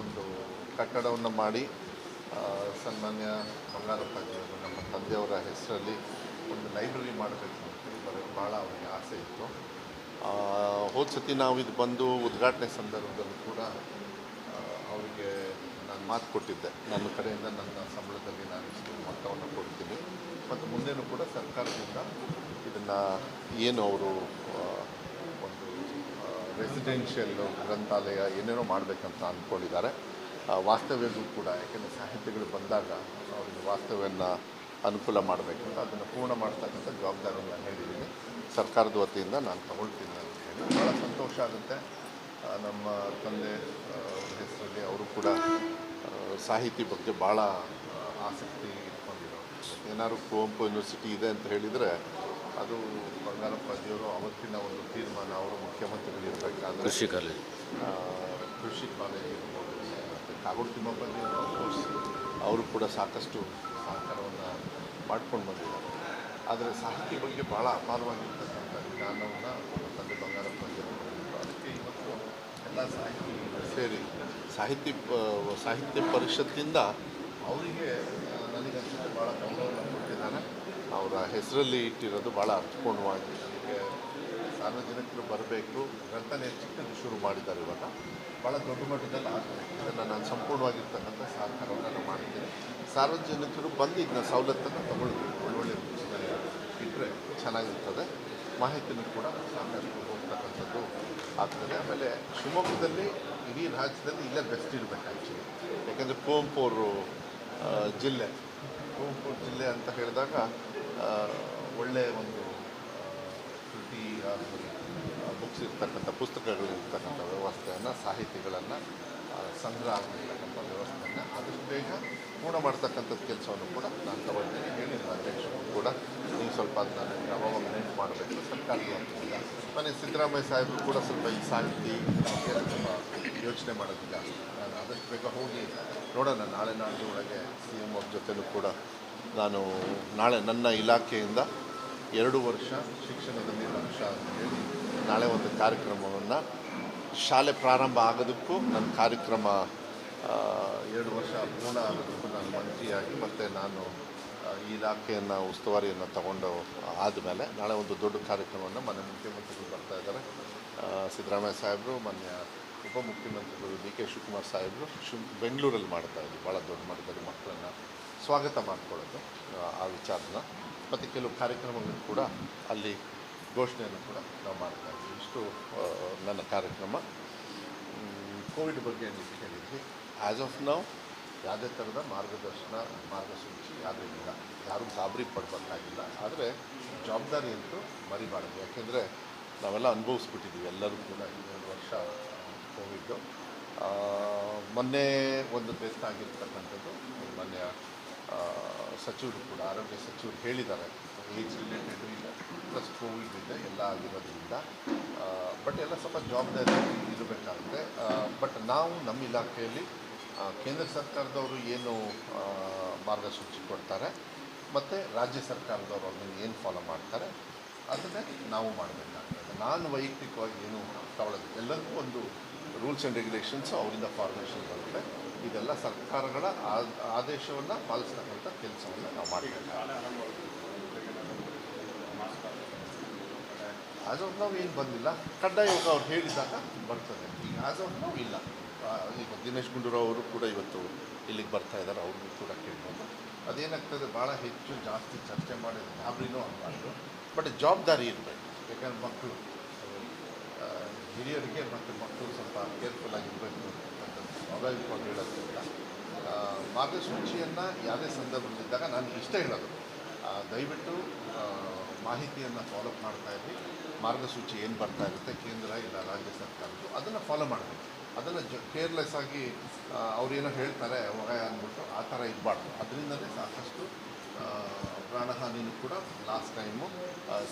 ಒಂದು ಕಟ್ಟಡವನ್ನು ಮಾಡಿ ಸನ್ಮಾನ್ಯ ಬಂಗಾರಪ್ಪಾಜಿಯವರು ನಮ್ಮ ತಂದೆಯವರ ಹೆಸರಲ್ಲಿ ಒಂದು ಲೈಬ್ರರಿ ಮಾಡಬೇಕು ಅಂತೇಳಿ ಭಾಳ ಅವರಿಗೆ ಆಸೆ ಇತ್ತು. ಹೋದ ಸತಿ ನಾವು ಇದು ಬಂದು ಉದ್ಘಾಟನೆ ಸಂದರ್ಭದಲ್ಲೂ ಕೂಡ ಅವರಿಗೆ ನಾನು ಮಾತು ಕೊಟ್ಟಿದ್ದೆ. ನನ್ನ ಕಡೆಯಿಂದ ನನ್ನ ಸಂಬಳದಲ್ಲಿ ನಾನು ಇಷ್ಟು ಮೊತ್ತವನ್ನು ಕೊಡ್ತೀನಿ. ಮತ್ತು ಮುಂದೆನೂ ಕೂಡ ಸರ್ಕಾರದಿಂದ ಇದನ್ನು ಏನು ಅವರು ರೆಸಿಡೆನ್ಷಿಯಲ್ ಗ್ರಂಥಾಲಯ ಏನೇನೋ ಮಾಡಬೇಕಂತ ಅಂದ್ಕೊಂಡಿದ್ದಾರೆ. ಆ, ವಾಸ್ತವ್ಯಗೂ ಕೂಡ ಯಾಕೆಂದರೆ ಸಾಹಿತ್ಯಗಳು ಬಂದಾಗ ಅವ್ರಿಗೆ ವಾಸ್ತವ್ಯನ ಅನುಕೂಲ ಮಾಡಬೇಕಂತ ಅದನ್ನು ಪೂರ್ಣ ಮಾಡ್ತಕ್ಕಂಥ ಜವಾಬ್ದಾರಿಯನ್ನು ಹೇಳಿದ್ದೀನಿ ಸರ್ಕಾರದ ವತಿಯಿಂದ ನಾನು ತಗೊಳ್ತೀನಿ ಅಂತ ಹೇಳಿ. ಭಾಳ ಸಂತೋಷ ಆಗುತ್ತೆ. ನಮ್ಮ ತಂದೆ ಹೆಸರಲ್ಲಿ ಅವರು ಕೂಡ ಸಾಹಿತಿ ಬಗ್ಗೆ ಭಾಳ ಆಸಕ್ತಿ ಇಟ್ಕೊಂಡಿರೋ ಏನಾದ್ರು ಕುವೆಂಪು ಯೂನಿವರ್ಸಿಟಿ ಇದೆ ಅಂತ ಹೇಳಿದರೆ ಅದು ಬಂಗಾರಪ್ಪಾಜಿಯವರು ಅವತ್ತಿನ ಒಂದು ತೀರ್ಮಾನ ಅವರು ಮುಖ್ಯಮಂತ್ರಿಗಳಿರ್ತಕ್ಕಂಥ ಕೃಷಿ ಕಾಲೇಜು. ಕೃಷಿ ಕಾಲೇಜ್ ಇರ್ಬೋದು. ಮತ್ತು ಕಾಗೋಡು ತಿಮ್ಮಪ್ಪಜಿ ಕೋರ್ಸ್ ಅವರು ಕೂಡ ಸಾಕಷ್ಟು ಸಹಕಾರವನ್ನು ಮಾಡ್ಕೊಂಡು ಬಂದಿದ್ದಾರೆ. ಆದರೆ ಸಾಹಿತ್ಯ ಬಗ್ಗೆ ಭಾಳ ಅಪಾರವಾಗಿರ್ತಕ್ಕಂಥ ಜ್ಞಾನವನ್ನು ನಮ್ಮ ತಂದೆ ಬಂಗಾರಪ್ಪ ದೇವರು ಹೊಂದಿದ್ರು. ಅದಕ್ಕೆ ಇವತ್ತು ಎಲ್ಲ ಸಾಹಿತಿ ಸೇರಿ ಸಾಹಿತ್ಯ ಸಾಹಿತ್ಯ ಪರಿಷತ್ತಿಂದ ಅವರಿಗೆ ನನಗನ್ಸುತ್ತೆ ಭಾಳ ಕೊಟ್ಟಿದ್ದಾರೆ ಅವರ ಹೆಸರಲ್ಲಿ ಇಟ್ಟಿರೋದು ಭಾಳ ಅರ್ಥಪೂರ್ಣವಾಗಿ ಸಾರ್ವಜನಿಕರು ಬರಬೇಕು ಗ್ರಂಥಾಲಯ ಚಿಕ್ಕದು ಶುರು ಮಾಡಿದ್ದಾರೆ ಇವಾಗ. ಭಾಳ ದೊಡ್ಡ ಮಟ್ಟದಲ್ಲಿ ಆಗ್ತದೆ. ಇದನ್ನು ನಾನು ಸಂಪೂರ್ಣವಾಗಿರ್ತಕ್ಕಂಥ ಸಹಕಾರವನ್ನು ನಾನು ಮಾಡ್ತೀನಿ. ಸಾರ್ವಜನಿಕರು ಬಂದು ಇದನ್ನ ಸವಲತ್ತನ್ನು ತಗೊಳ್ಬೇಕು. ಒಳ್ಳೊಳ್ಳೆ ಪುಸ್ತಕ ಇಟ್ಟರೆ ಚೆನ್ನಾಗಿರ್ತದೆ. ಮಾಹಿತಿನೂ ಕೂಡ ಸಾಕಷ್ಟು ಹೋಗ್ತಕ್ಕಂಥದ್ದು ಆಗ್ತದೆ. ಆಮೇಲೆ ಶಿವಮೊಗ್ಗದಲ್ಲಿ ಇಡೀ ರಾಜ್ಯದಲ್ಲಿ ಇಲ್ಲೇ ಬೆಸ್ಟ್ ಇರಬೇಕು ಆ್ಯಕ್ಚುಲಿ ಯಾಕೆಂದರೆ ಕುವೆಂಪು ಜಿಲ್ಲೆ. ಕುವೆಂಪು ಜಿಲ್ಲೆ ಅಂತ ಹೇಳಿದಾಗ ಒಳ್ಳೆಯ ಒಂದು ಕೃತಿ ಬುಕ್ಸ್ ಇರ್ತಕ್ಕಂಥ ಪುಸ್ತಕಗಳಿರ್ತಕ್ಕಂಥ ವ್ಯವಸ್ಥೆಯನ್ನು, ಸಾಹಿತಿಗಳನ್ನು ಸಂಗ್ರಹ ಆಗಿರ್ತಕ್ಕಂಥ ವ್ಯವಸ್ಥೆಯನ್ನು ಆದಷ್ಟು ಬೇಗ ಪೂರ್ಣ ಮಾಡ್ತಕ್ಕಂಥದ್ದು ಕೆಲಸವನ್ನು ಕೂಡ ನಾನು ತಗೊಳ್ತೀನಿ. ಹೇಳಿದ ಅಧ್ಯಕ್ಷರು ಕೂಡ ನೀವು ಸ್ವಲ್ಪ ಅದನ್ನು ಯಾವಾಗ ನೆನಪು ಮಾಡಬೇಕು ಸರ್ಕಾರದ ಮನೆ ಸಿದ್ದರಾಮಯ್ಯ ಸಾಹೇಬರು ಕೂಡ ಸ್ವಲ್ಪ ಈ ಸಾಹಿತಿ ಸ್ವಲ್ಪ ಯೋಚನೆ ಮಾಡೋದು ಜಾಸ್ತಿ. ನಾನು ಆದಷ್ಟು ಬೇಗ ಹೋಗಿ ನೋಡೋಣ. ನಾಳೆ ನಾಳೆ ಒಳಗೆ ಸಿ ಎಂ ಅವ್ರ ಜೊತೆಲೂ ಕೂಡ ನಾನು ನಾಳೆ ನನ್ನ ಇಲಾಖೆಯಿಂದ ಎರಡು ವರ್ಷ ಶಿಕ್ಷಣದಲ್ಲಿ ಲಕ್ಷ್ಯ ಅಂತೇಳಿ ನಾಳೆ ಒಂದು ಕಾರ್ಯಕ್ರಮವನ್ನು ಶಾಲೆ ಪ್ರಾರಂಭ ಆಗೋದಕ್ಕೂ ನನ್ನ ಕಾರ್ಯಕ್ರಮ ಎರಡು ವರ್ಷ ಪೂರ್ಣ ಆಗೋದಕ್ಕೂ ನಾನು ಮಂತ್ರಿಯಾಗಿ ಮತ್ತು ನಾನು ಈ ಇಲಾಖೆಯನ್ನು, ಉಸ್ತುವಾರಿಯನ್ನು ತಗೊಂಡು ಆದಮೇಲೆ ನಾಳೆ ಒಂದು ದೊಡ್ಡ ಕಾರ್ಯಕ್ರಮವನ್ನು ಮನೆ ಮುಖ್ಯಮಂತ್ರಿಗಳು ಬರ್ತಾ ಇದ್ದಾರೆ. ಸಿದ್ದರಾಮಯ್ಯ ಸಾಹೇಬರು ಮೊನ್ನೆ ಉಪಮುಖ್ಯಮಂತ್ರಿಗಳು ಡಿ ಕೆ ಶಿವಕುಮಾರ್ ಸಾಹೇಬರು ಶಿವ ಬೆಂಗಳೂರಲ್ಲಿ ಮಾಡ್ತಾ ಇದ್ವಿ ಭಾಳ ದೊಡ್ಡ ಮಟ್ಟದಲ್ಲಿ ಮಕ್ಕಳನ್ನು ಸ್ವಾಗತ ಮಾಡಿಕೊಳ್ಳೋದು ಆ, ವಿಚಾರನ. ಮತ್ತು ಕೆಲವು ಕಾರ್ಯಕ್ರಮಗಳು ಕೂಡ ಅಲ್ಲಿ ಘೋಷಣೆಯನ್ನು ಕೂಡ ನಾವು ಮಾಡ್ತಾ ಇದ್ದೀವಿ. ಇಷ್ಟು ನನ್ನ ಕಾರ್ಯಕ್ರಮ. ಕೋವಿಡ್ ಬಗ್ಗೆ ನೀವು ಕೇಳಿದ್ವಿ ಆ್ಯಸ್ ಆಫ್ ನಾವು ಯಾವುದೇ ಥರದ ಮಾರ್ಗದರ್ಶನ ಮಾರ್ಗಸೂಚಿ ಯಾವುದೂ ಇಲ್ಲ. ಯಾರೂ ಗಾಬರಿ ಪಡಬೇಕಾಗಿಲ್ಲ. ಆದರೆ ಜವಾಬ್ದಾರಿ ಅಂತೂ ಮರಿಬಾರ್ದು. ಯಾಕೆಂದರೆ ನಾವೆಲ್ಲ ಅನುಭವಿಸ್ಬಿಟ್ಟಿದ್ದೀವಿ. ಎಲ್ಲರೂ ಕೂಡ ಈ ವರ್ಷ ಕೋವಿಡ್ಡು. ಮೊನ್ನೆ ಒಂದು ಡೆತ್ ಆಗಿರ್ತಕ್ಕಂಥದ್ದು ಮೊನ್ನೆ ಸಚಿವರು ಕೂಡ, ಆರೋಗ್ಯ ಸಚಿವರು ಹೇಳಿದ್ದಾರೆ. ಏಜ್ ರಿಲೇಟೆಡ್ ಇಲ್ಲ ಪ್ಲಸ್ ಕೋವಿಡ್ ಇದೆ ಎಲ್ಲ ಆಗಿರೋದ್ರಿಂದ ಬಟ್ ಎಲ್ಲ ಸ್ವಲ್ಪ ಜವಾಬ್ದಾರಿ ಇರಬೇಕಾಗುತ್ತೆ. ಬಟ್ ನಾವು ನಮ್ಮ ಇಲಾಖೆಯಲ್ಲಿ ಕೇಂದ್ರ ಸರ್ಕಾರದವರು ಏನು ಮಾರ್ಗಸೂಚಿ ಕೊಡ್ತಾರೆ, ಮತ್ತು ರಾಜ್ಯ ಸರ್ಕಾರದವರು ಅದನ್ನು ಏನು ಫಾಲೋ ಮಾಡ್ತಾರೆ, ಅದನ್ನೇ ನಾವು ಮಾಡಬೇಕಾಗ್ತದೆ. ನಾನು ವೈಯಕ್ತಿಕವಾಗಿ ಏನು ತಗೊಳ್ಳೋದು ಎಲ್ಲರಿಗೂ ಒಂದು ರೂಲ್ಸ್ ಆ್ಯಂಡ್ ರೆಗ್ಯುಲೇಷನ್ಸು ಅವರಿಂದ ಫಾರ್ಮೇಷನ್ ಬರುತ್ತೆ. ಇದೆಲ್ಲ ಸರ್ಕಾರಗಳ ಆದೇಶವನ್ನು ಪಾಲಿಸ್ತಕ್ಕಂಥ ಕೆಲಸವನ್ನು ನಾವು ಮಾಡಬೇಕು ಆಸ್ ಆಫ್ ನಾವು ಏನು ಬಂದಿಲ್ಲ. ಕಡ್ಡಾಯವಾಗಿ ಅವ್ರು ಹೇಳಿದಾಗ ಬರ್ತದೆ. ಈಗ ಆಸ್ ಆಫ್ ನಾವು ಇಲ್ಲ ಈಗ ದಿನೇಶ್ ಗುಂಡೂರಾವ್ ಅವರು ಕೂಡ ಇವತ್ತು ಇಲ್ಲಿಗೆ ಬರ್ತಾ ಇದ್ದಾರೆ. ಅವ್ರಿಗೂ ಕೂಡ ಕೇಳ್ಬೋದು. ಅದೇನಾಗ್ತದೆ ಭಾಳ ಹೆಚ್ಚು ಜಾಸ್ತಿ ಚರ್ಚೆ ಮಾಡಿದ್ರೆ ಗಾಬರಿನೂ ಆಗಬಾರ್ದು. ಬಟ್ ಜವಾಬ್ದಾರಿ ಇರಬೇಕು. ಯಾಕಂದ್ರೆ ಮಕ್ಕಳು ಹಿರಿಯರಿಗೆ ಮತ್ತು ಮಕ್ಕಳು ಸ್ವಲ್ಪ ಕೇರ್ಫುಲ್ ಆಗಿರಬೇಕು. ಅಂತಕ್ಕಂಥದ್ದು ಫೋನ್ ಹೇಳೋದ್ರಿಂದ ಮಾರ್ಗಸೂಚಿಯನ್ನು ಯಾವುದೇ ಸಂದರ್ಭದಲ್ಲಿದ್ದಾಗ ನಾನು ಇಷ್ಟೇ ಹೇಳೋದು ದಯವಿಟ್ಟು ಮಾಹಿತಿಯನ್ನು ಫಾಲೋಅಪ್ ಮಾಡ್ತಾ ಇದ್ವಿ ಮಾರ್ಗಸೂಚಿ ಏನು ಬರ್ತಾ ಇರುತ್ತೆ, ಕೇಂದ್ರ ಇಲ್ಲ ರಾಜ್ಯ ಸರ್ಕಾರದ್ದು, ಅದನ್ನು ಫಾಲೋ ಮಾಡಬೇಕು. ಅದನ್ನು ಜ ಕೇರ್ಲೆಸ್ ಆಗಿ ಅವರೇನೋ ಹೇಳ್ತಾರೆ, ಹೊಗೆ ಅಂದ್ಬಿಟ್ಟು ಆ ಥರ ಇರಬಾರ್ದು. ಅದರಿಂದಲೇ ಸಾಕಷ್ಟು ಪ್ರಾಣಹಾನಿನೂ ಕೂಡ ಲಾಸ್ಟ್ ಟೈಮು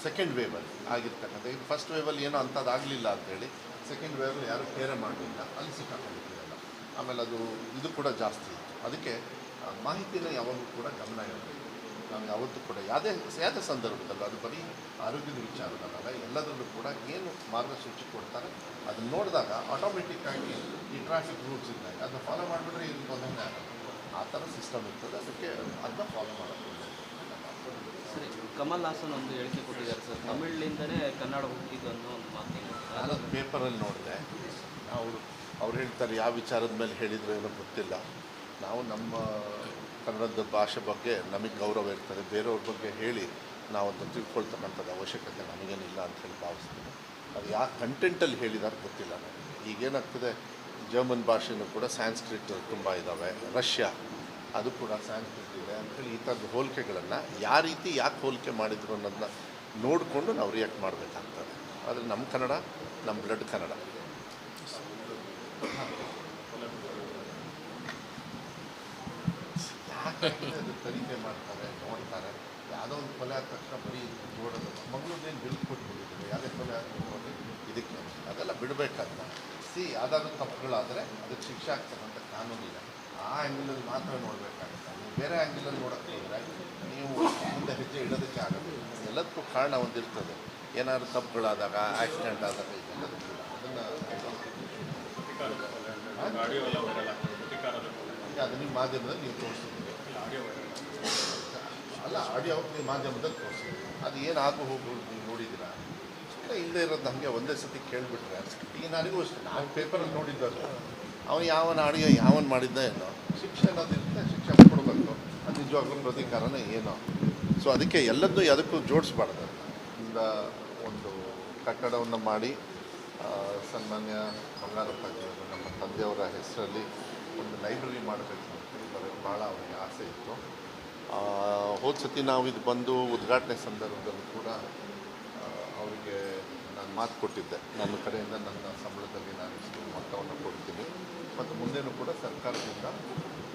ಸೆಕೆಂಡ್ ವೇವಲ್ಲಿ ಆಗಿರ್ತಕ್ಕಂಥ ಇದು ಫಸ್ಟ್ ವೇವಲ್ಲಿ ಏನೋ ಅಂಥದ್ದಾಗಲಿಲ್ಲ ಅಂತೇಳಿ ಸೆಕೆಂಡ್ ವೇವಲ್ಲಿ ಯಾರೂ ಕೇರೆ ಮಾಡಲಿಲ್ಲ, ಅಲ್ಲಿ ಸಿಕ್ಕಾಕೊಂಡಿದ್ದೀರಲ್ಲ ಆಮೇಲೆ ಅದು ಇದು ಕೂಡ ಜಾಸ್ತಿ ಇತ್ತು. ಅದಕ್ಕೆ ಮಾಹಿತಿನ ಯಾವಾಗಲೂ ಕೂಡ ಗಮನ ಇರಬೇಕು ನಾವು ಯಾವತ್ತೂ ಕೂಡ ಯಾವುದೇ ಯಾವುದೇ ಸಂದರ್ಭದಲ್ಲ ಅದು ಬರೀ ಆರೋಗ್ಯದ ವಿಚಾರದಲ್ಲ ಎಲ್ಲದರಲ್ಲೂ ಕೂಡ ಏನು ಮಾರ್ಗಸೂಚಿ ಕೊಡ್ತಾರೆ ಅದನ್ನು ನೋಡಿದಾಗ ಆಟೋಮೆಟಿಕ್ಕಾಗಿ ಈ ಟ್ರಾಫಿಕ್ ರೂಲ್ಸ್ ಇದ್ದಾಗ ಅದನ್ನ ಫಾಲೋ ಮಾಡಿಬಿಟ್ರೆ ಇದು ತೊಂದರೆ ಆಗಲ್ಲ. ಆ ಥರ ಸಿಸ್ಟಮ್ ಇರ್ತದೆ ಅದಕ್ಕೆ ಅದನ್ನ ಫಾಲೋ ಮಾಡೋದು. ಸರಿ ಕಮಲ್ ಹಾಸನ್ ಒಂದು ಹೇಳಿಕೆ ಕೊಟ್ಟಿದ್ದಾರೆ ಸರ್. ತಮಿಳಿನಿಂದನೇ ಕನ್ನಡ ಹುಟ್ಟಿದ್ದು ಅನ್ನೋ ಒಂದು ಮಾತು ನಾನು ಪೇಪರಲ್ಲಿ ನೋಡಿದೆ. ಅವರು ಅವ್ರು ಹೇಳ್ತಾರೆ, ಯಾವ ವಿಚಾರದ ಮೇಲೆ ಹೇಳಿದ್ರು ಏನೋ ಗೊತ್ತಿಲ್ಲ. ನಾವು ನಮ್ಮ ಕನ್ನಡದ ಭಾಷೆ ಬಗ್ಗೆ ನಮಗೆ ಗೌರವ ಇರ್ತದೆ. ಬೇರೆಯವ್ರ ಬಗ್ಗೆ ಹೇಳಿ ನಾವು ಅದನ್ನು ತಿಳ್ಕೊಳ್ತಕ್ಕಂಥದ್ದು ಅವಶ್ಯಕತೆ ನಮಗೇನಿಲ್ಲ ಅಂತ ಹೇಳಿ ಭಾವಿಸ್ತೀನಿ. ಅದು ಯಾವ ಕಂಟೆಂಟಲ್ಲಿ ಹೇಳಿದಾರೆ ಗೊತ್ತಿಲ್ಲ ನನಗೆ ಈಗೇನಾಗ್ತದೆ ಜರ್ಮನ್ ಭಾಷೆನೂ ಕೂಡ ಸ್ಯಾನ್ಸ್ಕ್ರಿಟ್ ತುಂಬ ಇದ್ದಾವೆ ರಷ್ಯಾ ಅದು ಕೂಡ ಸ್ಯಾನ್ಸ್ಕ್ರಿಟ್ ಇದೆ ಅಂಥೇಳಿ ಈ ಥರದ ಹೋಲಿಕೆಗಳನ್ನು ಯಾವ ರೀತಿ ಯಾಕೆ ಹೋಲಿಕೆ ಮಾಡಿದ್ರು ಅನ್ನೋದನ್ನ ನೋಡಿಕೊಂಡು ನಾವು ರಿಯಾಕ್ಟ್ ಮಾಡಬೇಕಾಗ್ತದೆ. ಆದರೆ ನಮ್ಮ ಕನ್ನಡ, ನಮ್ಮ ಬ್ಲಡ್ ಕನ್ನಡ. ಅದು ತನಿಖೆ ಮಾಡ್ತಾರೆ, ನೋಡ್ತಾರೆ. ಯಾವುದೋ ಒಂದು ಕೊಲೆ ಆದ ತಕ್ಷಣ ಬರೀ ನೋಡೋದು. ಮಗಳದ್ದೇನು ಬಿಲ್ ಯಾವುದೇ ಕೊಲೆ ಆದ್ರೂ ಇದಕ್ಕೆ ಅದೆಲ್ಲ ಬಿಡಬೇಕಂತ. ಸಿ, ಯಾವ್ದಾದ್ರು ತಪ್ಪುಗಳಾದರೆ ಅದಕ್ಕೆ ಶಿಕ್ಷೆ ಆಗ್ತಕ್ಕಂಥ ಕಾನೂನಿಲ್ಲ ಆ ಆ್ಯಂಗಲಲ್ಲಿ ಮಾತ್ರ ನೋಡಬೇಕಾಗುತ್ತೆ. ನೀವು ಬೇರೆ ಆ್ಯಂಗಲಲ್ಲಿ ನೋಡೋಕ್ಕೆ ಹೋದರೆ ನೀವು ಮುಂದೆ ಹೆಜ್ಜೆ ಇಡೋದಕ್ಕೆ ಆಗೋದು ಎಲ್ಲದಕ್ಕೂ ಕಾರಣ ಒಂದಿರ್ತದೆ. ಏನಾದ್ರು ತಪ್ಪುಗಳಾದಾಗ ಆಕ್ಸಿಡೆಂಟ್ ಆದಾಗ ಇದೆಲ್ಲದಕ್ಕೂ ಆಡಿಯೋ ಎಲ್ಲ ಪ್ರತಿಕಾರದ ಅದು ನಿಮ್ಮ ಮಾಧ್ಯಮದಲ್ಲಿ ನೀವು ತೋರಿಸಿದ್ದೀರಿ ಆಡಿಯೋ ಅಲ್ಲ ಆಡಿಯೋ ನೀವು ಮಾಧ್ಯಮದಲ್ಲಿ ತೋರಿಸಿ ಅದು ಏನು ಆಗು ಹೋಗು ನೀವು ನೋಡಿದ್ದೀರಾ? ಇಲ್ಲ ಇಲ್ಲದೆ ಇರೋದು ಹಾಗೆ ಒಂದೇ ಸತಿ ಕೇಳಿಬಿಟ್ರೆ ಈಗ ನನಗೂ ಅಷ್ಟೇ ನಾವು ಪೇಪರಲ್ಲಿ ನೋಡಿದ್ದಲ್ಲ ಅವನು ಯಾವನ ಆಡಿಯೋ ಯಾವನ್ ಮಾಡಿದ್ದ ಏನೋ. ಶಿಕ್ಷೆ ಅನ್ನೋದಿರುತ್ತೆ ಶಿಕ್ಷೆ ಕೊಡಬೇಕು ಅದು ನಿಜವಾಗ್ಲೂ ಪ್ರತೀಕಾರನೇ ಏನೋ. ಸೊ ಅದಕ್ಕೆ ಎಲ್ಲದನ್ನೂ ಯಾವುದಕ್ಕೂ ಜೋಡಿಸ್ಬಾರ್ದು. ಇಂದ ಒಂದು ಕಟ್ಟಡವನ್ನು ಮಾಡಿ ಸನ್ಮಾನ್ಯ ಬಂಗಾರಪ್ಪ ತಂದೆಯವರ ಹೆಸರಲ್ಲಿ ಒಂದು ಲೈಬ್ರರಿ ಮಾಡಬೇಕು ಅಂತೇಳಿ ಭಾಳ ಅವರಿಗೆ ಆಸೆ ಇತ್ತು. ಹೋದ ಸತಿ ನಾವು ಇದು ಬಂದು ಉದ್ಘಾಟನೆ ಸಂದರ್ಭದಲ್ಲೂ ಕೂಡ ಅವರಿಗೆ ನಾನು ಮಾತು ಕೊಟ್ಟಿದ್ದೆ. ನನ್ನ ಕಡೆಯಿಂದ ನನ್ನ ಸಂಬಳದಲ್ಲಿ ನಾನು ಇಷ್ಟು ಮೊತ್ತವನ್ನು ಕೊಡ್ತೀನಿ. ಮತ್ತು ಮುಂದೆನೂ ಕೂಡ ಸರ್ಕಾರದಿಂದ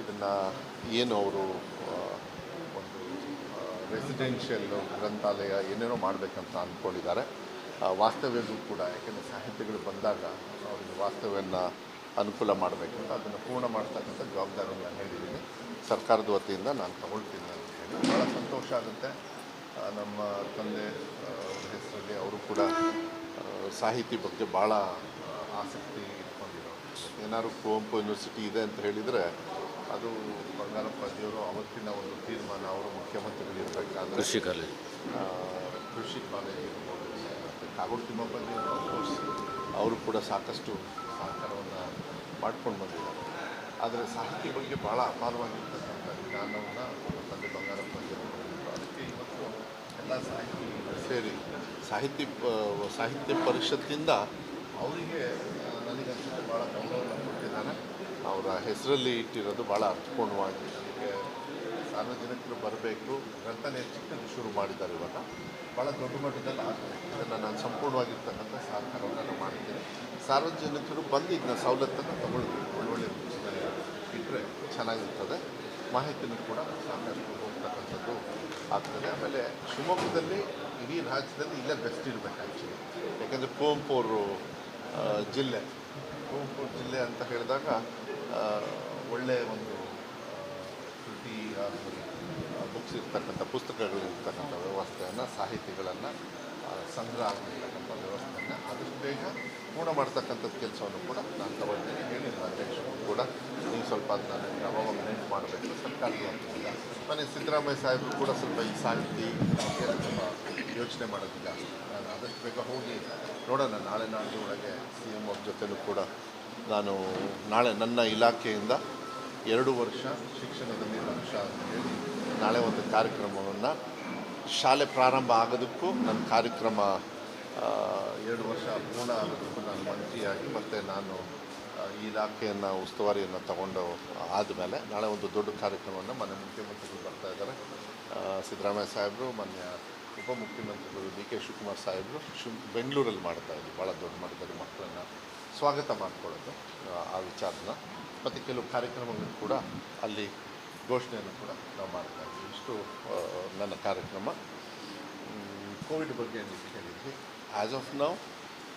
ಇದನ್ನು ಏನು ಅವರು ಒಂದು ರೆಸಿಡೆನ್ಷಿಯಲ್ ಗ್ರಂಥಾಲಯ ಏನೇನೋ ಮಾಡಬೇಕಂತ ಅಂದ್ಕೊಂಡಿದ್ದಾರೆ. ವಾಸ್ತವ್ಯಗೂ ಕೂಡ, ಯಾಕೆಂದರೆ ಸಾಹಿತ್ಯಗಳು ಬಂದಾಗ ಅವರಿಗೆ ವಾಸ್ತವ್ಯವನ್ನು ಅನುಕೂಲ ಮಾಡಬೇಕು ಅಂತ ಅದನ್ನು ಪೂರ್ಣ ಮಾಡ್ತಕ್ಕಂಥ ಜವಾಬ್ದಾರಿಯನ್ನು ಹೇಳಿದ್ದೀನಿ. ಸರ್ಕಾರದ ವತಿಯಿಂದ ನಾನು ತಗೊಳ್ತೀನಿ ಅಂತ ಹೇಳಿ. ಭಾಳ ಸಂತೋಷ ಆಗುತ್ತೆ. ನಮ್ಮ ತಂದೆ ಹೆಸರಲ್ಲಿ ಅವರು ಕೂಡ ಸಾಹಿತಿ ಬಗ್ಗೆ ಭಾಳ ಆಸಕ್ತಿ ಇಟ್ಕೊಂಡಿರೋ ಏನಾದ್ರು ಕುವೆಂಪು ಯೂನಿವರ್ಸಿಟಿ ಇದೆ ಅಂತ ಹೇಳಿದರೆ ಅದು ಬಂಗಾರಪ್ಪಾಜಿಯವರು ಅವತ್ತಿನ ಒಂದು ತೀರ್ಮಾನ ಅವರು ಮುಖ್ಯಮಂತ್ರಿಗಳು ಇರಬೇಕಾದ್ರೆ ಕೃಷಿ ಕಾಲೇಜು. ಕೃಷಿ ಕಾಲೇಜ್ ಇರ್ಬೋದು. ಮತ್ತು ಕಾಗೋಡು ತಿಮ್ಮಪ್ಪ ಕೋರ್ಸ್ ಅವರು ಕೂಡ ಸಾಕಷ್ಟು ಸಹಕಾರವನ್ನು ಮಾಡ್ಕೊಂಡು ಬಂದಿದ್ದಾರೆ. ಆದರೆ ಸಾಹಿತ್ಯ ಬಗ್ಗೆ ಭಾಳ ಅಪಾರವಾಗಿರ್ತಕ್ಕಂಥ ವಿಧಾನವನ್ನು ತಂದೆ ಬಂಗಾರಪ್ಪ. ಅದಕ್ಕೆ ಇವತ್ತು ಎಲ್ಲ ಸಾಹಿತಿ ಸೇರಿ ಸಾಹಿತ್ಯ ಸಾಹಿತ್ಯ ಪರಿಷತ್ತಿಂದ ಅವರಿಗೆ ನನಗನ್ಸುತ್ತೆ ಭಾಳ ಗೌರವವನ್ನು ಕೊಟ್ಟಿದ್ದಾನೆ. ಅವರ ಹೆಸರಲ್ಲಿ ಇಟ್ಟಿರೋದು ಭಾಳ ಅರ್ಥಪೂರ್ಣವಾಗಿ ಸಾರ್ವಜನಿಕರು ಬರಬೇಕು. ಗ್ರಂಥಾಲಯ ಚಿಕ್ಕದು ಶುರು ಮಾಡಿದ್ದಾರೆ ಇವಾಗ. ಭಾಳ ದೊಡ್ಡ ಮಟ್ಟದಲ್ಲಿ ಆಗಬೇಕು ಇದನ್ನು ನಾನು ಸಂಪೂರ್ಣವಾಗಿರ್ತಕ್ಕಂಥ ಸಹಕಾರವನ್ನು ನಾನು ಮಾಡ್ತೀನಿ. ಸಾರ್ವಜನಿಕರು ಬಂದು ಇದನ್ನ ಸವಲತ್ತನ್ನು ತಗೊಳ್ಬೇಕು ಒಳ್ಳೊಳ್ಳೆ ಇಟ್ಟರೆ ಚೆನ್ನಾಗಿರ್ತದೆ. ಮಾಹಿತಿನೂ ಕೂಡ ಸಾಕಷ್ಟು ಹೋಗ್ತಕ್ಕಂಥದ್ದು ಆಗ್ತದೆ. ಆಮೇಲೆ ಶಿವಮೊಗ್ಗದಲ್ಲಿ ಇಡೀ ರಾಜ್ಯದಲ್ಲಿ ಇಲ್ಲೇ ಬೆಸ್ಟ್ ಇರಬೇಕು ಆ್ಯಕ್ಚುಲಿ ಯಾಕೆಂದರೆ ಕುವೆಂಪುರು ಜಿಲ್ಲೆ. ಕುವೆಂಪುರು ಜಿಲ್ಲೆ ಅಂತ ಹೇಳಿದಾಗ ಒಳ್ಳೆಯ ಒಂದು, ಕೃತಿ ಬುಕ್ಸ್ ಇರ್ತಕ್ಕಂಥ, ಪುಸ್ತಕಗಳಿರ್ತಕ್ಕಂಥ ವ್ಯವಸ್ಥೆಯನ್ನು, ಸಾಹಿತಿಗಳನ್ನು ಸಂಗ್ರಹ ಆಗಿರ್ತಕ್ಕಂಥ ವ್ಯವಸ್ಥೆಯನ್ನು ಆದಷ್ಟು ಬೇಗ ಪೂರ್ಣ ಮಾಡ್ತಕ್ಕಂಥದ್ದು ಕೆಲಸವನ್ನು ಕೂಡ ನಾನು ತಗೊಳ್ತೀನಿ. ಹೇಳಿದ ಅಧ್ಯಕ್ಷರು ಕೂಡ ನೀವು ಸ್ವಲ್ಪ ಅದನ್ನ ಯಾವಾಗ ಮ್ಯಾನೇಜ್ ಮಾಡಬೇಕು ಸರ್ಕಾರದ ವತಿಯಿಂದ ಮನೆ ಸಿದ್ದರಾಮಯ್ಯ ಸಾಹೇಬರು ಕೂಡ ಸ್ವಲ್ಪ ಈ ಸಾಹಿತಿ ಸ್ವಲ್ಪ ಯೋಚನೆ ಮಾಡೋದು ಜಾಸ್ತಿ. ನಾನು ಆದಷ್ಟು ಬೇಗ ಹೋಗಿ ನೋಡೋಣ. ನಾಳೆ ನಾಳೆ ಒಳಗೆ ಸಿ ಎಂ ಅವ್ರ ಜೊತೆಲೂ ಕೂಡ ನಾನು ನಾಳೆ ನನ್ನ ಇಲಾಖೆಯಿಂದ ಎರಡು ವರ್ಷ ಶಿಕ್ಷಣದಲ್ಲಿ ಲಕ್ಷ್ಯ ಅಂತ ಹೇಳಿ ನಾಳೆ ಒಂದು ಕಾರ್ಯಕ್ರಮವನ್ನು ಶಾಲೆ ಪ್ರಾರಂಭ ಆಗೋದಕ್ಕೂ ನನ್ನ ಕಾರ್ಯಕ್ರಮ ಎರಡು ವರ್ಷ ಪೂರ್ಣ ಆಗೋದಕ್ಕೂ ನಾನು ಮಂತ್ರಿಯಾಗಿ ಮತ್ತು ನಾನು ಈ ಇಲಾಖೆಯನ್ನು ಉಸ್ತುವಾರಿಯನ್ನು ತಗೊಂಡು ಆದಮೇಲೆ ನಾಳೆ ಒಂದು ದೊಡ್ಡ ಕಾರ್ಯಕ್ರಮವನ್ನು ಮನೆ ಮುಖ್ಯಮಂತ್ರಿಗಳು ಬರ್ತಾ ಇದ್ದಾರೆ. ಸಿದ್ದರಾಮಯ್ಯ ಸಾಹೇಬರು ಮೊನ್ನೆ ಉಪಮುಖ್ಯಮಂತ್ರಿಗಳು ಡಿ ಕೆ ಶಿವಕುಮಾರ್ ಸಾಹೇಬರು ಶಿವ್ ಬೆಂಗಳೂರಲ್ಲಿ ಮಾಡ್ತಾ ಇದ್ದೀವಿ ಭಾಳ ದೊಡ್ಡ ಮಟ್ಟದಲ್ಲಿ ಮಕ್ಕಳನ್ನು ಸ್ವಾಗತ ಮಾಡಿಕೊಳ್ಳೋದು ಆ, ವಿಚಾರನ. ಮತ್ತು ಕೆಲವು ಕಾರ್ಯಕ್ರಮಗಳು ಕೂಡ ಅಲ್ಲಿ ಘೋಷಣೆಯನ್ನು ಕೂಡ ನಾವು ಮಾಡ್ತಾ ಇಷ್ಟು ನನ್ನ ಕಾರ್ಯಕ್ರಮ. ಕೋವಿಡ್ ಬಗ್ಗೆ ನೀವು ಕೇಳಿದ್ವಿ ಆ್ಯಸ್ ಆಫ್ ನಾವು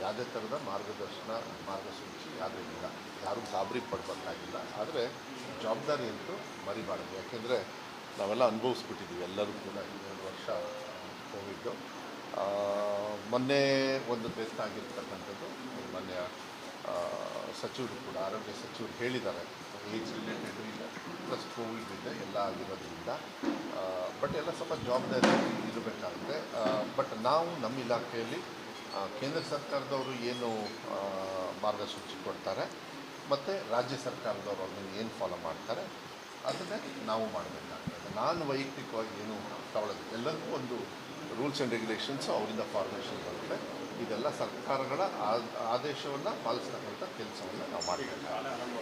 ಯಾವುದೇ ಥರದ ಮಾರ್ಗದರ್ಶನ, ಮಾರ್ಗಸೂಚಿ ಯಾವುದೂ ಇಲ್ಲ. ಯಾರೂ ಗಾಬರಿ ಪಡ್ಬೇಕಾಗಿಲ್ಲ. ಆದರೆ ಜವಾಬ್ದಾರಿ ಅಂತೂ ಮರಿಬಾರ್ದು. ಯಾಕೆಂದರೆ ನಾವೆಲ್ಲ ಅನುಭವಿಸ್ಬಿಟ್ಟಿದ್ದೀವಿ. ಎಲ್ಲರೂ ಕೂಡ ಇನ್ನೆರಡು ವರ್ಷ ಕೋವಿಡ್ಡು. ಮೊನ್ನೆ ಒಂದು ಡೆತ್ ಆಗಿರ್ತಕ್ಕಂಥದ್ದು ಮೊನ್ನೆ ಸಚಿವರು ಕೂಡ, ಆರೋಗ್ಯ ಸಚಿವರು ಹೇಳಿದ್ದಾರೆ. ಏಜ್ ರಿಲೇಟೆಡ್ ಇಲ್ಲ ಪ್ಲಸ್ ಕೋವಿಡ್ ಇದೆ, ಎಲ್ಲ ಆಗಿರೋದ್ರಿಂದ. ಬಟ್ ಎಲ್ಲ ಸ್ವಲ್ಪ ಜವಾಬ್ದಾರಿ ಇರಬೇಕಾಗುತ್ತೆ ಬಟ್ ನಾವು ನಮ್ಮ ಇಲಾಖೆಯಲ್ಲಿ ಕೇಂದ್ರ ಸರ್ಕಾರದವರು ಏನು ಮಾರ್ಗಸೂಚಿ ಕೊಡ್ತಾರೆ, ಮತ್ತು ರಾಜ್ಯ ಸರ್ಕಾರದವರು ಅದನ್ನು ಏನು ಫಾಲೋ ಮಾಡ್ತಾರೆ, ಅದನ್ನೇ ನಾವು ಮಾಡಬೇಕಾಗ್ತದೆ. ನಾನು ವೈಯಕ್ತಿಕವಾಗಿ ಏನು ತಗೊಳ್ಳೋದು ಎಲ್ಲರಿಗೂ ಒಂದು ರೂಲ್ಸ್ ಆ್ಯಂಡ್ ರೆಗ್ಯುಲೇಷನ್ಸು ಅವರಿಂದ ಫಾರ್ಮೇಷನ್ ಬರುತ್ತೆ. ಇದೆಲ್ಲ ಸರ್ಕಾರಗಳ ಆದೇಶವನ್ನು ಪಾಲಿಸ್ತಕ್ಕಂಥ ಕೆಲಸವನ್ನು ನಾವು ಮಾಡಬೇಕು ಶಾಲೆ ಆರಂಭ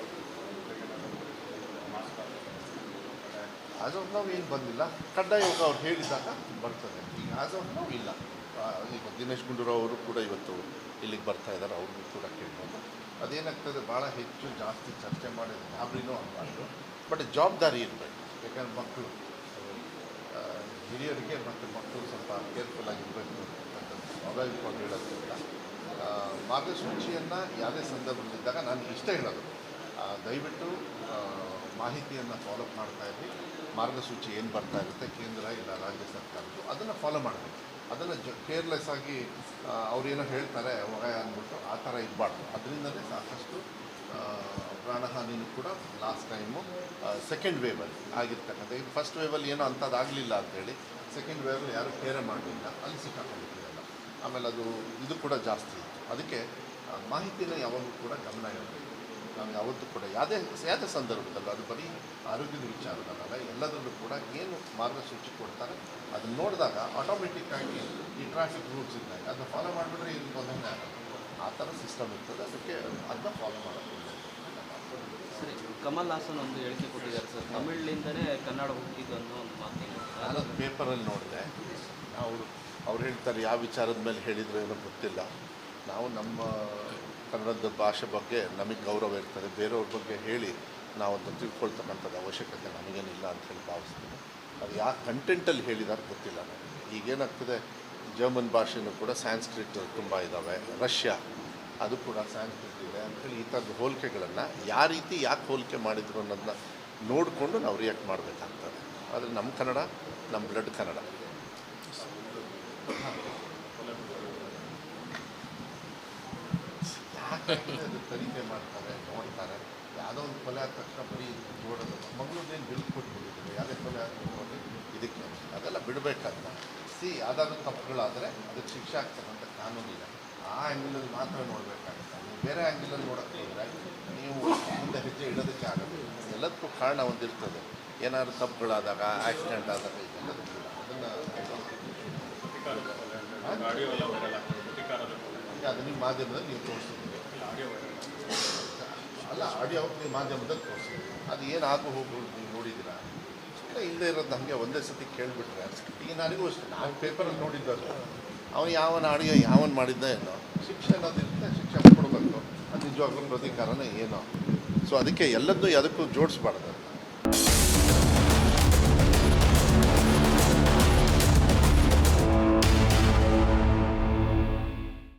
ಮಾಸ್ಕ್ ಆಸ್ ಆಫ್ ನಾವು ಏನು ಬಂದಿಲ್ಲ. ಕಡ್ಡಾಯವಾಗಿ ಅವ್ರು ಹೇಳಿದಾಗ ಬರ್ತದೆ. ಈಗ ಆಸ್ ಆಫ್ ನಾವು ಇಲ್ಲ ಈಗ ದಿನೇಶ್ ಗುಂಡೂರಾವ್ ಅವರು ಕೂಡ ಇವತ್ತು ಇಲ್ಲಿಗೆ ಬರ್ತಾ ಇದ್ದಾರೆ. ಅವ್ರಿಗೂ ಕೂಡ ಕೇಳ್ಬೋದು. ಅದೇನಾಗ್ತದೆ ಭಾಳ ಹೆಚ್ಚು ಜಾಸ್ತಿ ಚರ್ಚೆ ಮಾಡಿದ್ರೆ ಗಾಬರಿನೂ ಅನ್ಬಾರ್ದು ಬಟ್ ಜವಾಬ್ದಾರಿ ಇರಬೇಕು. ಯಾಕಂದ್ರೆ ಮಕ್ಕಳು ಹಿರಿಯರಿಗೆ ಮತ್ತು ಮಕ್ಕಳು ಸ್ವಲ್ಪ ಕೇರ್ಫುಲ್ ಆಗಿರಬೇಕು ಅಂತಕ್ಕಂಥದ್ದು. ಸ್ವಾಭಾವಿಕವಾಗಿ ಹೇಳೋದ್ರಿಂದ ಮಾರ್ಗಸೂಚಿಯನ್ನು ಯಾವುದೇ ಸಂದರ್ಭದಲ್ಲಿದ್ದಾಗ ನಾನು ಇಷ್ಟ ಹೇಳೋದು. ದಯವಿಟ್ಟು ಮಾಹಿತಿಯನ್ನು ಫಾಲೋಅಪ್ ಮಾಡ್ತಾ ಇದ್ವಿ. ಮಾರ್ಗಸೂಚಿ ಏನು ಬರ್ತಾ ಇರುತ್ತೆ, ಕೇಂದ್ರ ಇಲ್ಲ ರಾಜ್ಯ ಸರ್ಕಾರದ್ದು, ಅದನ್ನು ಫಾಲೋ ಮಾಡಬೇಕು. ಅದನ್ನು ಜ ಕೇರ್ಲೆಸ್ ಆಗಿ ಅವ್ರೇನೋ ಹೇಳ್ತಾರೆ, ಹೊಗೆ ಅಂದ್ಬಿಟ್ಟು ಆ ಥರ ಇರಬಾರ್ದು. ಅದರಿಂದಲೇ ಸಾಕಷ್ಟು ಪ್ರಾಣಹಾನಿನೂ ಕೂಡ ಲಾಸ್ಟ್ ಟೈಮು ಸೆಕೆಂಡ್ ವೇವಲ್ಲಿ ಆಗಿರ್ತಕ್ಕಂಥ ಈಗ ಫಸ್ಟ್ ವೇವಲ್ಲಿ ಏನೋ ಅಂಥದ್ದಾಗಲಿಲ್ಲ ಅಂತೇಳಿ ಸೆಕೆಂಡ್ ವೇವಲ್ಲಿ ಯಾರೂ ಕೇರೆ ಮಾಡಲಿಲ್ಲ, ಅಲ್ಲಿ ಸಿಕ್ಕಾಕೊಂಡಿದ್ದೀರಲ್ಲ. ಆಮೇಲೆ ಅದು, ಇದು ಕೂಡ ಜಾಸ್ತಿ ಇತ್ತು. ಅದಕ್ಕೆ ಮಾಹಿತಿನ ಯಾವಾಗಲೂ ಕೂಡ ಗಮನ ಇರಬೇಕು ನಾವು ಯಾವತ್ತೂ ಕೂಡ ಯಾವುದೇ ಯಾವುದೇ ಸಂದರ್ಭದಲ್ಲೂ ಅದು ಬರೀ ಆರೋಗ್ಯದ ವಿಚಾರದಲ್ಲ ಎಲ್ಲದರಲ್ಲೂ ಕೂಡ ಏನು ಮಾರ್ಗಸೂಚಿ ಕೊಡ್ತಾರೆ ಅದನ್ನು ನೋಡಿದಾಗ ಆಟೋಮೆಟಿಕ್ಕಾಗಿ ಈ ಟ್ರಾಫಿಕ್ ರೂಲ್ಸ್ ಇದ್ದಾಗ ಅದನ್ನ ಫಾಲೋ ಮಾಡಿಬಿಟ್ರೆ ಇದು ತೊಂದರೆ ಆ ಥರ ಸಿಸ್ಟಮ್ ಇರ್ತದೆ ಅದಕ್ಕೆ ಅದನ್ನ ಫಾಲೋ ಮಾಡೋದು. ಸರಿ ಕಮಲ್ ಹಾಸನ್ ಒಂದು ಹೇಳಿಕೆ ಕೊಟ್ಟಿದ್ದಾರೆ ಸರ್. ತಮಿಳಿಂದನೇ ಕನ್ನಡ ಹುಟ್ಟಿದ್ದು ಅನ್ನೋ ಒಂದು ಮಾತು ನಾನು ಅದು ಪೇಪರಲ್ಲಿ ನೋಡಿದೆ. ಅವರು ಅವ್ರು ಹೇಳ್ತಾರೆ ಯಾವ ವಿಚಾರದ ಮೇಲೆ ಹೇಳಿದ್ರು ಏನೋ ಗೊತ್ತಿಲ್ಲ. ನಾವು ನಮ್ಮ ಕನ್ನಡದ ಭಾಷೆ ಬಗ್ಗೆ ನಮಗೆ ಗೌರವ ಇರ್ತದೆ. ಬೇರೆಯವ್ರ ಬಗ್ಗೆ ಹೇಳಿ ನಾವು ಅದನ್ನು ತಿಳ್ಕೊಳ್ತಕ್ಕಂಥದ್ದು ಅವಶ್ಯಕತೆ ನಮಗೇನಿಲ್ಲ ಅಂತ ಹೇಳಿ ಭಾವಿಸ್ತೀನಿ. ಅದು ಯಾವ ಕಂಟೆಂಟಲ್ಲಿ ಹೇಳಿದಾರೆ ಗೊತ್ತಿಲ್ಲ ನನಗೆ ಈಗೇನಾಗ್ತದೆ ಜರ್ಮನ್ ಭಾಷೆನೂ ಕೂಡ ಸ್ಯಾನ್ಸ್ಕ್ರಿಟ್ ತುಂಬ ಇದ್ದಾವೆ ರಷ್ಯಾ ಅದು ಕೂಡ ಸ್ಯಾನ್ಸ್ಕ್ರಿಟ್ ಇದೆ ಅಂಥೇಳಿ ಈ ಥರದ ಹೋಲಿಕೆಗಳನ್ನು ಯಾವ ರೀತಿ ಯಾಕೆ ಹೋಲಿಕೆ ಮಾಡಿದ್ರು ಅನ್ನೋದನ್ನ ನೋಡಿಕೊಂಡು ನಾವು ರಿಯಾಕ್ಟ್ ಮಾಡಬೇಕಾಗ್ತದೆ. ಆದರೆ ನಮ್ಮ ಕನ್ನಡ ನಮ್ಮ ಬ್ಲಡ್ ಕನ್ನಡ. ಅದು ತನಿಖೆ ಮಾಡ್ತಾರೆ ನೋಡ್ತಾರೆ ಯಾವುದೋ ಒಂದು ಕೊಲೆ ಆದ ತಕ್ಷಣ ಬರೀ ನೋಡೋದು ಮಗಳನ್ನೇನು ಬಿಲ್ ಕೊಟ್ಬಿಟ್ಟಿದ್ದಾರೆ ಯಾವುದೇ ಕೊಲೆ ಆದರೂ ಇದಕ್ಕೆ ಅದೆಲ್ಲ ಬಿಡಬೇಕಂತ ಸಿ ಯಾವ್ದಾದ್ರು ತಪ್ಪುಗಳಾದರೆ ಅದಕ್ಕೆ ಶಿಕ್ಷೆ ಆಗ್ತಕ್ಕಂಥ ಕಾನೂನಿಲ್ಲ ಆ ಆ್ಯಂಗಲಲ್ಲಿ ಮಾತ್ರ ನೋಡಬೇಕಾಗುತ್ತೆ ನೀವು ಬೇರೆ ಆ್ಯಂಗಲಲ್ಲಿ ನೋಡೋಕ್ಕೆ ಹೋದರೆ ನೀವು ಮುಂದೆ ಹೆಜ್ಜೆ ಇಡೋದಕ್ಕೆ ಆಗೋದು ಎಲ್ಲದಕ್ಕೂ ಕಾರಣ ಒಂದಿರ್ತದೆ ಏನಾದ್ರು ತಪ್ಪುಗಳಾದಾಗ ಆಕ್ಸಿಡೆಂಟ್ ಆದಾಗ ಇದೆಲ್ಲದಕ್ಕೂ ಅದನ್ನು ಅದನ್ನ ಮಾಧ್ಯಮದಲ್ಲಿ ನೀವು ವೈರಲ್ ಅಲ್ಲ ಆಡಿಯೋ ನೀವು ಮಾಧ್ಯಮದಲ್ಲಿ ತೋರಿಸಿ. ಅದು ಏನು ಆಗು ಹೋಗು ನೀವು ನೋಡಿದ್ದೀರಾ? ಸುಮ್ಮನೆ ಇಲ್ಲದೆ ಇರೋದು ನಮಗೆ ಒಂದೇ ಸತಿ ಕೇಳಿಬಿಟ್ರೆ ಈಗ ನನಗೂ ಅಷ್ಟೇ. ನಾವು ಪೇಪರಲ್ಲಿ ನೋಡಿದ್ದಲ್ಲ. ಅವನು ಯಾವನ ಆಡಿಯೋ ಯಾವನ್ ಮಾಡಿದ್ದ ಏನೋ. ಶಿಕ್ಷೆ ಅನ್ನೋದಿರುತ್ತೆ ಶಿಕ್ಷೆ ಕೊಡಬೇಕು ಅದು ನಿಜವಾಗ್ಲೂ ಪ್ರತೀಕಾರನೇ ಏನೋ. ಸೊ ಅದಕ್ಕೆ ಎಲ್ಲದನ್ನೂ ಅದಕ್ಕೂ ಜೋಡಿಸ್ಬಾರ್ದು.